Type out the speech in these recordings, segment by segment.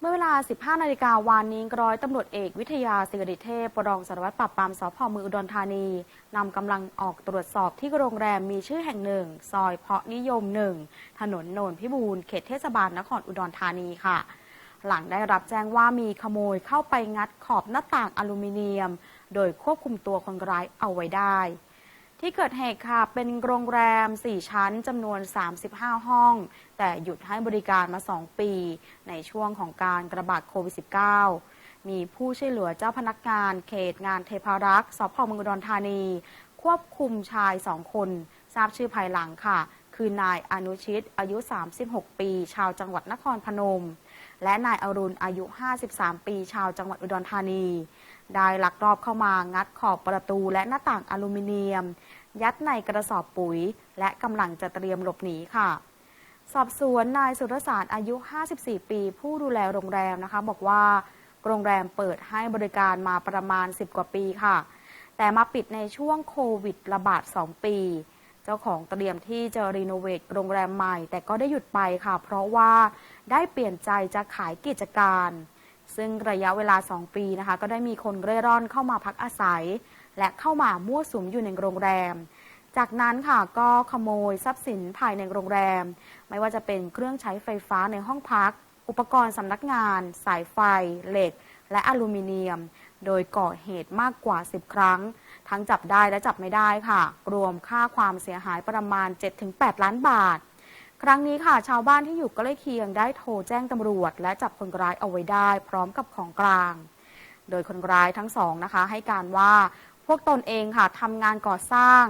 เมื่อเวลา 15 นาฬิกาวานนี้ร้อยตำรวจเอกวิทยาศิริเทพรองสารวัตรปราบปรามสพมืออุดรธานีนำกำลังออกตรวจสอบที่โรงแรมมีชื่อแห่งหนึ่ง ซอยเพาะนิยมหนึ่งถนนโนนพิบูลเขตเทศบาลนครอุดรธานีค่ะ หลังได้รับแจ้งว่ามีขโมยเข้าไปงัดขอบหน้าต่างอลูมิเนียม โดยควบคุมตัวคนร้ายเอาไว้ได้ ที่เกิดเหตุค่ะ เป็นโรงแรม 4 ชั้นจำนวน 35 ห้อง แต่หยุดให้บริการมา 2 ปี ในช่วงของการระบาดโควิด -19 มีผู้ช่วยเหลือเจ้าพนักงาน เขตงานเทพารักษ์สพเมืองอุดรธานี ควบคุมชาย 2 คน ทราบชื่อภายหลังค่ะ คือนายอนุชิต อายุ 36 ปี ชาวจังหวัดนครพนม และนายอรุณอายุ 53 ปี ชาวจังหวัดอุดรธานี ได้ลักลอบเข้ามางัดขอบประตูและหน้าต่างอลูมิเนียม ยัดในกระสอบปุ๋ย และกำลังจะเตรียมหลบหนีค่ะ สอบสวนนายสุรสารอายุ 54 ปี ผู้ดูแลโรงแรมนะคะบอกว่าโรงแรมเปิดให้บริการมาประมาณ 10 กว่าปีค่ะ แต่มาปิดในช่วงโควิดระบาด 2 ปี เจ้าของเตรียมที่จะรีโนเวทโรงแรมใหม่ แต่ก็ได้หยุดไปค่ะ เพราะว่าได้เปลี่ยนใจจะขายกิจการ ซึ่งระยะเวลา 2 ปีนะคะ ก็ได้มีคนเร่ร่อนเข้ามาพักอาศัย และเข้ามามั่วสุมอยู่ในโรงแรม จากนั้นค่ะก็ขโมยทรัพย์สินภายในโรงแรม ไม่ว่าจะเป็นเครื่องใช้ไฟฟ้าในห้องพัก อุปกรณ์สำนักงาน สายไฟ เหล็ก และอลูมิเนียม โดยก่อเหตุมากกว่า 10 ครั้ง ทั้งจับได้และจับไม่ได้ค่ะ รวมค่าความเสียหายประมาณ 7-8 ล้านบาท ครั้งนี้ค่ะ ชาวบ้านที่อยู่ใกล้เคียงได้โทรแจ้งตำรวจ และจับคนร้ายเอาไว้ได้พร้อมกับของกลาง โดยคนร้ายทั้งสองนะคะ ให้การว่าพวกตนเองค่ะทำงานก่อสร้าง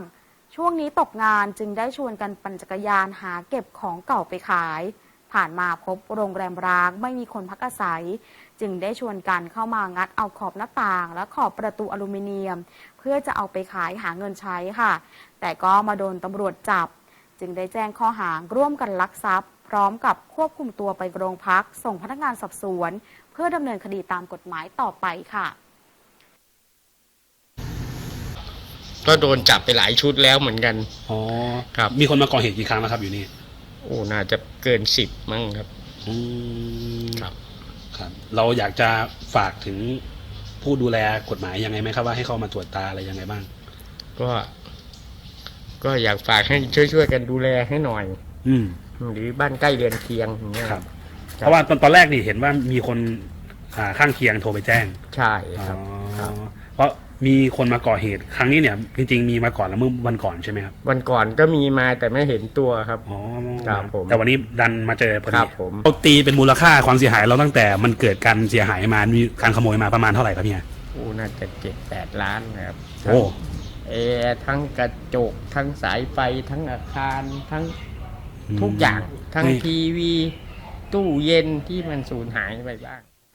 ช่วงนี้ตกงานจึงได้ชวนกันปั่นจักรยานหาเก็บของเก่าไปขาย ผ่านมาพบโรงแรมร้างไม่มีคนพักอาศัย จึงได้ชวนกันเข้ามางัดเอาขอบหน้าต่าง และขอบประตูอลูมิเนียม เพื่อจะเอาไปขายหาเงินใช้ค่ะ แต่ก็มาโดนตำรวจจับ จึงได้แจ้งข้อหาร่วมกันลักทรัพย์ พร้อมกับควบคุมตัวไปโรงพัก ส่งพนักงานสอบสวน เพื่อดำเนินคดีตามกฎหมายต่อไปค่ะ ก็โดนจับไปหลายชุดแล้วเหมือนกัน อ๋อครับ มีคนมาก่อเหตุกี่ครั้งแล้วครับอยู่นี่โอ้น่าจะเกินสิบมั้งครับ อืมครับ ครับ เราอยากจะฝากถึงผู้ดูแลกฎหมายยังไงไหมครับว่าให้เข้ามาตรวจตาอะไรยังไงบ้าง ก็ ก็อยากฝากให้ช่วยๆกันดูแลให้หน่อย อืม หรือบ้านใกล้เรือนเคียงอย่างเงี้ยครับ เพราะว่าตอนตอนแรกนี่เห็นว่ามีคนอ่าข้างเคียงโทรไปแจ้งใช่ครับอ๋อครับเพราะมีคนมาก่อเหตุครั้งนี้เนี่ย จริงๆมีมาก่อนแล้วเมื่อวันก่อนใช่ไหมครับวันก่อนก็มีมาแต่ไม่เห็นตัวครับ อ๋อครับผม แต่วันนี้ดันมาเจอพอครัดีบผมเราตีเป็นมูลค่าความเสียหายเราตั้งแต่มันเกิดการเสียหายมามีการขโมยมาประมาณเท่าไหร่ครับเนี่ยโอ้น่าจะเจ็ดแปดล้านนะครับโอ้ แอร์ทั้งกระจก ทั้งสายไฟ ทั้งอาคาร ทั้งทุกอย่าง ทั้งทีวี ตู้เย็นที่มันสูญหายไปบ้าง